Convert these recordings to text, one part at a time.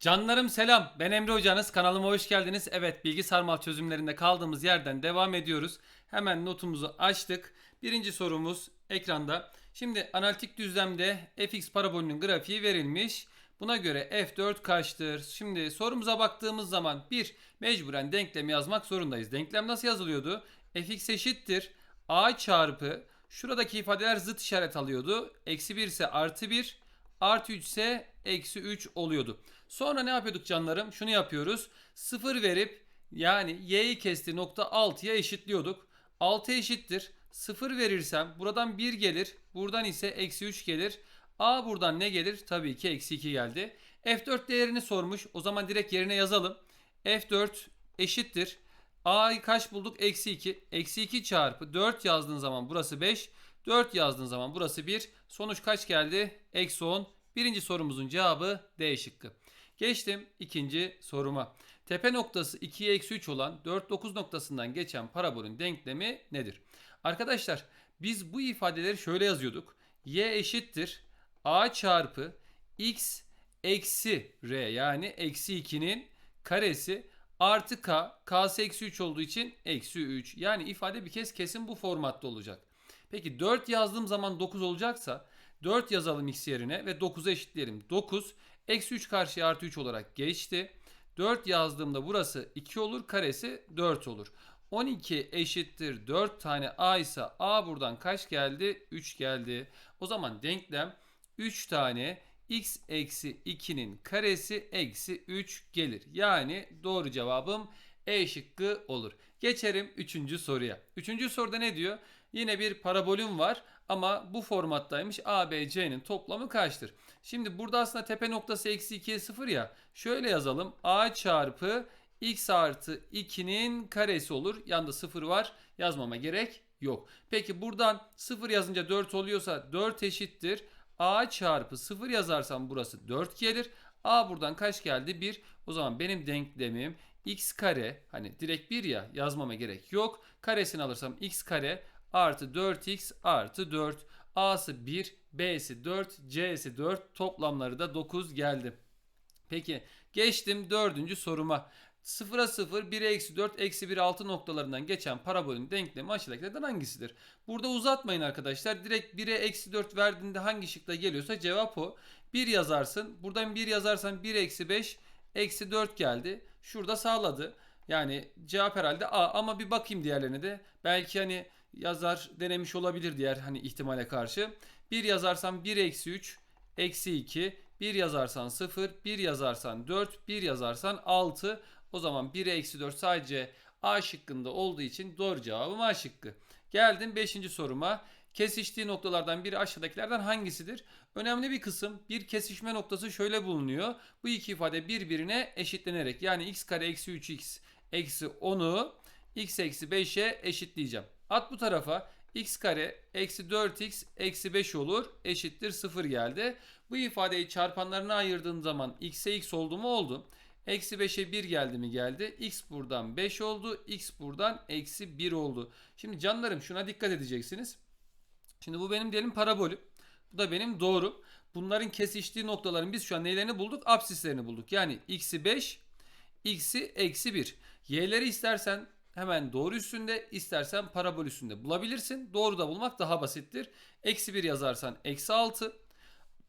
Canlarım selam. Ben Emre Hocanız. Kanalıma hoş geldiniz. Evet bilgi sarmal çözümlerinde kaldığımız yerden devam ediyoruz. Hemen notumuzu açtık. Birinci sorumuz ekranda. Şimdi analitik düzlemde fx parabolünün grafiği verilmiş. Buna göre f4 kaçtır? Şimdi sorumuza baktığımız zaman bir mecburen denklemi yazmak zorundayız. Denklem nasıl yazılıyordu? fx eşittir a çarpı şuradaki ifadeler zıt işaret alıyordu. Eksi 1 ise artı 1 artı 3 ise eksi 3 oluyordu. Sonra ne yapıyorduk canlarım? Şunu yapıyoruz. 0 verip yani y'yi kestiği nokta 6'ya eşitliyorduk. 6 eşittir. 0 verirsem buradan 1 gelir. Buradan ise eksi 3 gelir. A buradan ne gelir? Tabii ki eksi 2 geldi. F4 değerini sormuş. O zaman direkt yerine yazalım. F4 eşittir. A'yı kaç bulduk? Eksi 2. Eksi 2 çarpı 4 yazdığın zaman burası 5. 4 yazdığın zaman burası 1. Sonuç kaç geldi? Eksi 10. Birinci sorumuzun cevabı D şıkkı. Geçtim ikinci soruma. Tepe noktası 2'ye eksi 3 olan 4 9 noktasından geçen parabolün denklemi nedir? Arkadaşlar biz bu ifadeleri şöyle yazıyorduk. Y eşittir A çarpı X eksi R yani eksi 2'nin karesi artı K. K'sı eksi 3 olduğu için eksi 3. Yani ifade bir kez kesin bu formatta olacak. Peki 4 yazdığım zaman 9 olacaksa 4 yazalım x yerine ve 9'a eşitleyelim. 9 eksi 3 karşıya artı 3 olarak geçti. 4 yazdığımda burası 2 olur karesi 4 olur. 12 eşittir 4 tane a ise a buradan kaç geldi? 3 geldi. O zaman denklem 3 tane x eksi 2'nin karesi eksi 3 gelir. Yani doğru cevabım E şıkkı olur. Geçelim 3. soruya. 3. soruda ne diyor? Yine bir parabolüm var ama bu formattaymış. A, B, C'nin toplamı kaçtır? Şimdi burada aslında tepe noktası eksi 2'ye 0 ya. Şöyle yazalım. A çarpı x artı 2'nin karesi olur. Yanında 0 var. Yazmama gerek yok. Peki buradan 0 yazınca 4 oluyorsa 4 eşittir. A çarpı 0 yazarsam burası 4 gelir. A buradan kaç geldi? 1. O zaman benim denklemim x kare hani direkt 1 ya yazmama gerek yok. Karesini alırsam x kare artı 4x artı 4. A'sı 1, B'si 4, C'si 4 toplamları da 9 geldi. Peki geçtim dördüncü soruma. 0'a 0, 1'e eksi 4, eksi 1, 6 noktalarından geçen parabolün denklemi aşağıdakilerden hangisidir? Burada uzatmayın arkadaşlar. Direkt 1'e eksi 4 verdiğinde hangi şıkta geliyorsa cevap o. 1 yazarsın. Buradan 1 yazarsan 1 eksi 5, eksi 4 geldi. Şurada sağladı. Yani cevap herhalde A ama bir bakayım diğerlerine de. Belki hani yazar denemiş olabilir diğer hani ihtimale karşı. 1 yazarsam 1 eksi 3 eksi 2 1 yazarsan 0 1 yazarsan 4 1 yazarsan 6 o zaman 1 eksi 4 sadece A şıkkında olduğu için doğru cevabım A şıkkı. Geldim 5. soruma. Kesiştiği noktalardan biri aşağıdakilerden hangisidir? Önemli bir kısım bir kesişme noktası şöyle bulunuyor. Bu iki ifade birbirine eşitlenerek yani x kare eksi 3x eksi 10'u x eksi 5'e eşitleyeceğim. At bu tarafa x kare eksi 4x eksi 5 olur eşittir 0 geldi. Bu ifadeyi çarpanlarına ayırdığım zaman x'e x oldu mu oldu. Eksi 5'e 1 geldi mi geldi. X buradan 5 oldu. X buradan eksi 1 oldu. Şimdi canlarım şuna dikkat edeceksiniz. Şimdi bu benim diyelim parabolüm. Bu da benim doğru. Bunların kesiştiği noktaların biz şu an neylerini bulduk? Apsislerini bulduk. Yani x'i 5, x'i eksi 1. Y'leri istersen hemen doğru üstünde istersen parabol üstünde bulabilirsin. Doğru da bulmak daha basittir. Eksi 1 yazarsan eksi 6.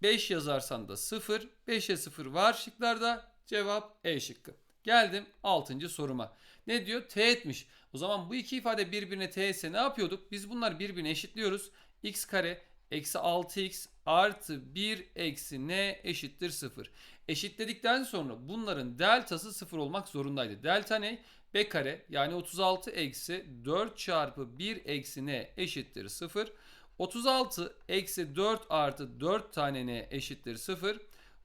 5 yazarsan da 0. 5'e 0 var şıklarda. Cevap E şıkkı. Geldim 6. soruma. Ne diyor? T etmiş. O zaman bu iki ifade birbirine T ise ne yapıyorduk? Biz bunları birbirine eşitliyoruz. x kare eksi 6x artı 1 eksi n eşittir 0. Eşitledikten sonra bunların deltası 0 olmak zorundaydı. Delta ne? b kare yani 36 eksi 4 çarpı 1 eksi n eşittir 0. 36 eksi 4 artı 4 tane n eşittir 0.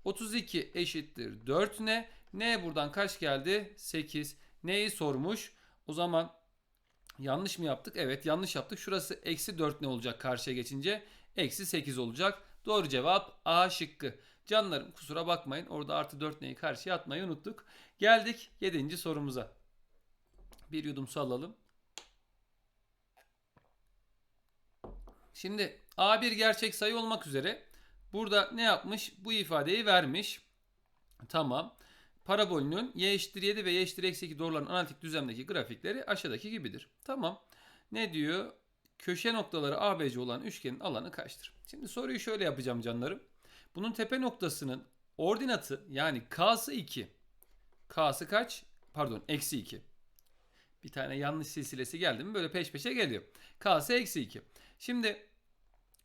32 eşittir 4 n. N buradan kaç geldi? 8. N'yi sormuş. O zaman yanlış mı yaptık? Evet yanlış yaptık. Şurası eksi 4 ne olacak karşıya geçince? Eksi 8 olacak. Doğru cevap A şıkkı. Canlarım kusura bakmayın. Orada artı 4 neyi karşıya atmayı unuttuk. Geldik 7. sorumuza. Bir yudum su alalım. Şimdi A bir gerçek sayı olmak üzere burada ne yapmış? Bu ifadeyi vermiş. Tamam. parabolünün y eşittir 7 ve y eşittir eksi 2 doğruların analitik düzlemdeki grafikleri aşağıdaki gibidir. Tamam. Ne diyor? Köşe noktaları ABC olan üçgenin alanı kaçtır? Şimdi soruyu şöyle yapacağım canlarım. Bunun tepe noktasının ordinatı yani K'sı 2. K'sı kaç? Pardon eksi 2. Bir tane yanlış silsilesi geldi mi böyle peş peşe geliyor. K'sı eksi 2. Şimdi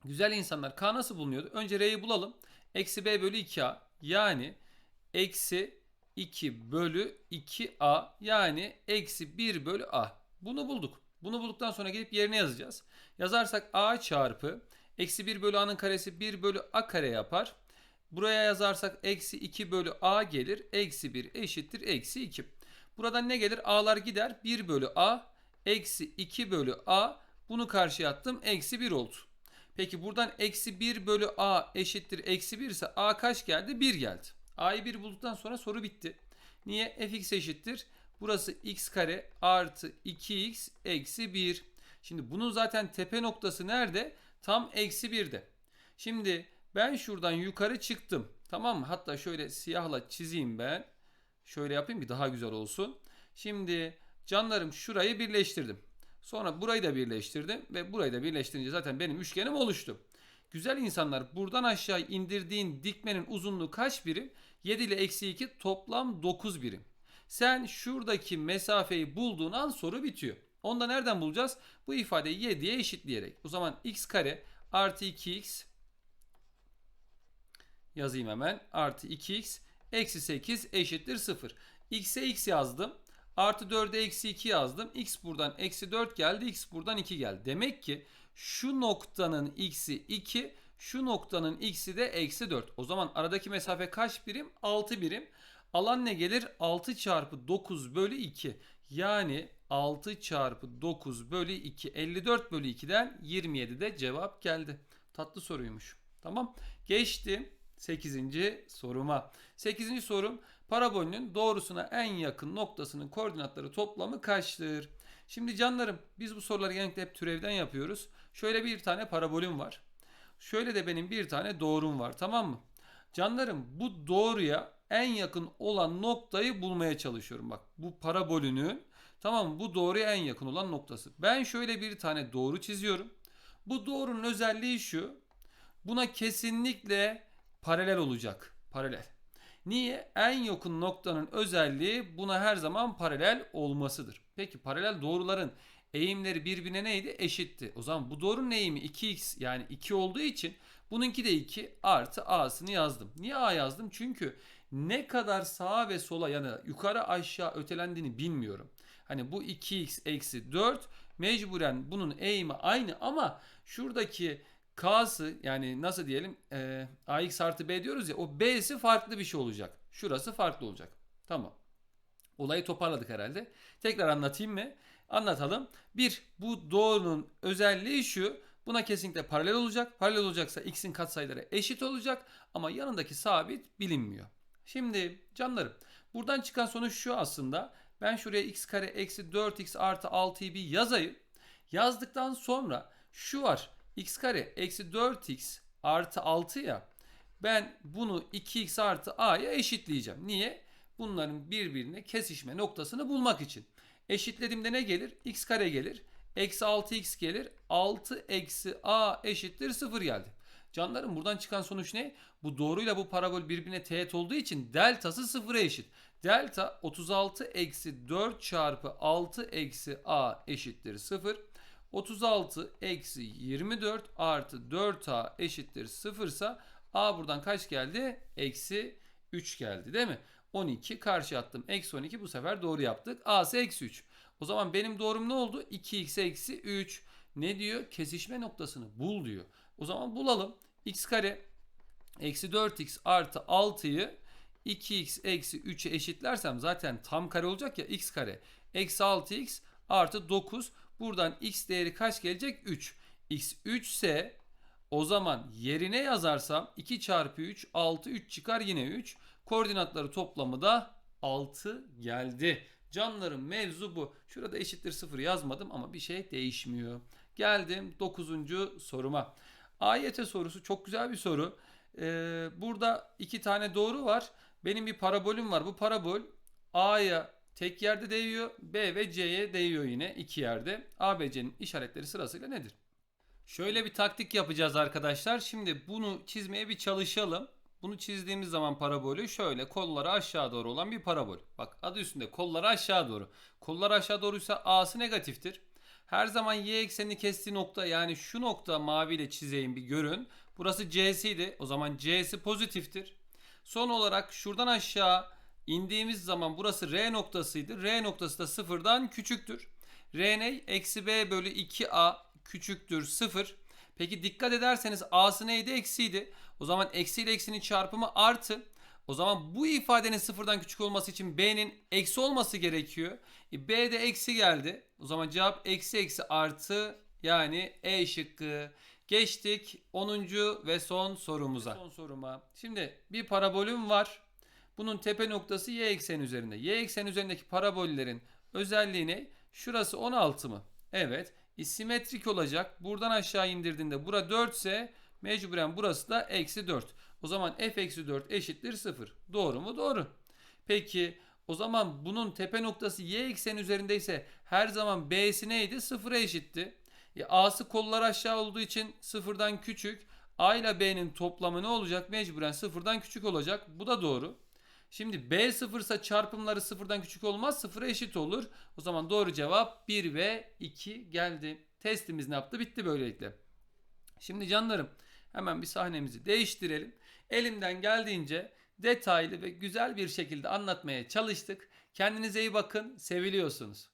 güzel insanlar K nasıl bulunuyordu? Önce R'yi bulalım. Eksi B bölü 2A yani eksi 2 bölü 2A yani eksi 1 bölü A. Bunu bulduk. Bunu bulduktan sonra gelip yerine yazacağız. Yazarsak A çarpı eksi 1 bölü A'nın karesi 1 bölü A kare yapar. Buraya yazarsak eksi 2 bölü A gelir. Eksi 1 eşittir eksi 2. Buradan ne gelir? A'lar gider. 1 bölü A eksi 2 bölü A. Bunu karşıya attım. Eksi 1 oldu. Peki buradan eksi 1 bölü A eşittir eksi 1 ise A kaç geldi? 1 geldi. A'yı 1 bulduktan sonra soru bitti. Niye? fx eşittir. Burası x kare artı 2x eksi 1. Şimdi bunun zaten tepe noktası nerede? Tam eksi 1'de. Şimdi ben şuradan yukarı çıktım. Tamam mı? Hatta şöyle siyahla çizeyim ben. Şöyle yapayım ki daha güzel olsun. Şimdi canlarım şurayı birleştirdim. Sonra burayı da birleştirdim ve burayı da birleştirince zaten benim üçgenim oluştu. Güzel insanlar buradan aşağı indirdiğin dikmenin uzunluğu kaç birim? 7 ile eksi 2 toplam 9 birim. Sen şuradaki mesafeyi bulduğun an soru bitiyor. Onu da nereden bulacağız? Bu ifadeyi 7'ye eşitleyerek. O zaman x kare artı 2x yazayım hemen. Artı 2x eksi 8 eşittir 0. x'e x yazdım. Artı 4'e eksi 2 yazdım. X buradan eksi 4 geldi. X buradan 2 geldi. Demek ki şu noktanın x'i 2, şu noktanın x'i de eksi 4. O zaman aradaki mesafe kaç birim? 6 birim. Alan ne gelir? 6 çarpı 9 bölü 2. Yani 6 çarpı 9 bölü 2. 54 bölü 2'den 27 de cevap geldi. Tatlı soruymuş. Tamam. Geçtim 8. soruma. 8. sorum parabolünün doğrusuna en yakın noktasının koordinatları toplamı kaçtır? Şimdi canlarım biz bu soruları genellikle hep türevden yapıyoruz. Şöyle bir tane parabolüm var. Şöyle de benim bir tane doğrum var tamam mı? Canlarım bu doğruya en yakın olan noktayı bulmaya çalışıyorum. Bak bu parabolünün tamam? Bu doğruya en yakın olan noktası. Ben şöyle bir tane doğru çiziyorum. Bu doğrunun özelliği şu. Buna kesinlikle paralel olacak. Paralel. Niye? En yakın noktanın özelliği buna her zaman paralel olmasıdır. Peki paralel doğruların eğimleri birbirine neydi? Eşitti. O zaman bu doğrunun eğimi 2x yani 2 olduğu için bununki de 2 artı a'sını yazdım. Niye a yazdım? Çünkü ne kadar sağa ve sola yani yukarı aşağı ötelendiğini bilmiyorum. Hani bu 2x eksi 4 mecburen bunun eğimi aynı ama şuradaki K'sı yani nasıl diyelim e, AX artı B diyoruz ya o B'si farklı bir şey olacak. Şurası farklı olacak. Tamam. Olayı toparladık herhalde. Tekrar anlatayım mı? Anlatalım. Bir, bu doğrunun özelliği şu. Buna kesinlikle paralel olacak. Paralel olacaksa x'in katsayıları eşit olacak ama yanındaki sabit bilinmiyor. Şimdi canlarım buradan çıkan sonuç şu aslında. Ben şuraya x kare eksi 4x artı 6'yı bir yazayım. Yazdıktan sonra şu var. x kare eksi 4x artı 6 ya. Ben bunu 2x artı a'ya eşitleyeceğim. Niye? Bunların birbirine kesişme noktasını bulmak için. Eşitlediğimde ne gelir? x kare gelir. Eksi 6x gelir. 6 eksi a eşittir 0 geldi. Canlarım buradan çıkan sonuç ne? Bu doğruyla bu parabol birbirine teğet olduğu için deltası sıfıra eşit. Delta 36 eksi 4 çarpı 6 eksi a eşittir 0. 36 eksi 24 artı 4a eşittir 0 ise a buradan kaç geldi? Eksi 3 geldi değil mi? 12 karşı attım. Eksi 12 bu sefer doğru yaptık. A'sı eksi 3. O zaman benim doğrum ne oldu? 2x eksi 3. Ne diyor? Kesişme noktasını bul diyor. O zaman bulalım. X kare eksi 4x artı 6'yı 2x eksi 3'e eşitlersem zaten tam kare olacak ya x kare. Eksi 6x artı 9. Buradan x değeri kaç gelecek? 3. x 3 ise o zaman yerine yazarsam 2 çarpı 3 6 3 çıkar yine 3. Koordinatları toplamı da 6 geldi. Canlarım mevzu bu. Şurada eşittir 0 yazmadım ama bir şey değişmiyor. Geldim 9. soruma. AYT sorusu çok güzel bir soru. Ee, burada iki tane doğru var Benim bir parabolüm var. Bu parabol A'ya tek yerde değiyor. B ve C'ye değiyor yine iki yerde. A ve C'nin işaretleri sırasıyla nedir? Şöyle bir taktik yapacağız arkadaşlar. Şimdi bunu çizmeye bir çalışalım. Bunu çizdiğimiz zaman parabolü şöyle kolları aşağı doğru olan bir parabol. Bak adı üstünde kolları aşağı doğru. Kollar aşağı doğruysa A'sı negatiftir. Her zaman y eksenini kestiği nokta yani şu nokta maviyle çizeyim bir görün. Burası C'siydi. O zaman C'si pozitiftir. Son olarak şuradan aşağı indiğimiz zaman burası R noktasıydı. R noktası da sıfırdan küçüktür. R ne? Eksi B bölü 2A küçüktür 0. Peki dikkat ederseniz A'sı neydi? Eksiydi. O zaman eksi ile eksinin çarpımı artı. O zaman bu ifadenin sıfırdan küçük olması için B'nin eksi olması gerekiyor. E, B de eksi geldi. O zaman cevap eksi eksi artı yani E şıkkı. Geçtik 10. ve son sorumuza. Son soruma. Şimdi bir parabolüm var. Bunun tepe noktası y eksen üzerinde. Y eksen üzerindeki parabollerin özelliği ne? Şurası 16 mı? Evet. E, simetrik olacak. Buradan aşağı indirdiğinde bura 4 ise mecburen burası da eksi 4. O zaman f eksi 4 eşittir 0. Doğru mu? Doğru. Peki o zaman bunun tepe noktası y eksen üzerindeyse her zaman b'si neydi? 0'a eşitti. E, a'sı kollar aşağı olduğu için sıfırdan küçük. A ile B'nin toplamı ne olacak? Mecburen sıfırdan küçük olacak. Bu da doğru. Şimdi B sıfırsa çarpımları sıfırdan küçük olmaz. Sıfıra eşit olur. O zaman doğru cevap 1 ve 2 geldi. Testimiz ne yaptı? Bitti böylelikle. Şimdi canlarım hemen bir sahnemizi değiştirelim. Elimden geldiğince detaylı ve güzel bir şekilde anlatmaya çalıştık. Kendinize iyi bakın. Seviliyorsunuz.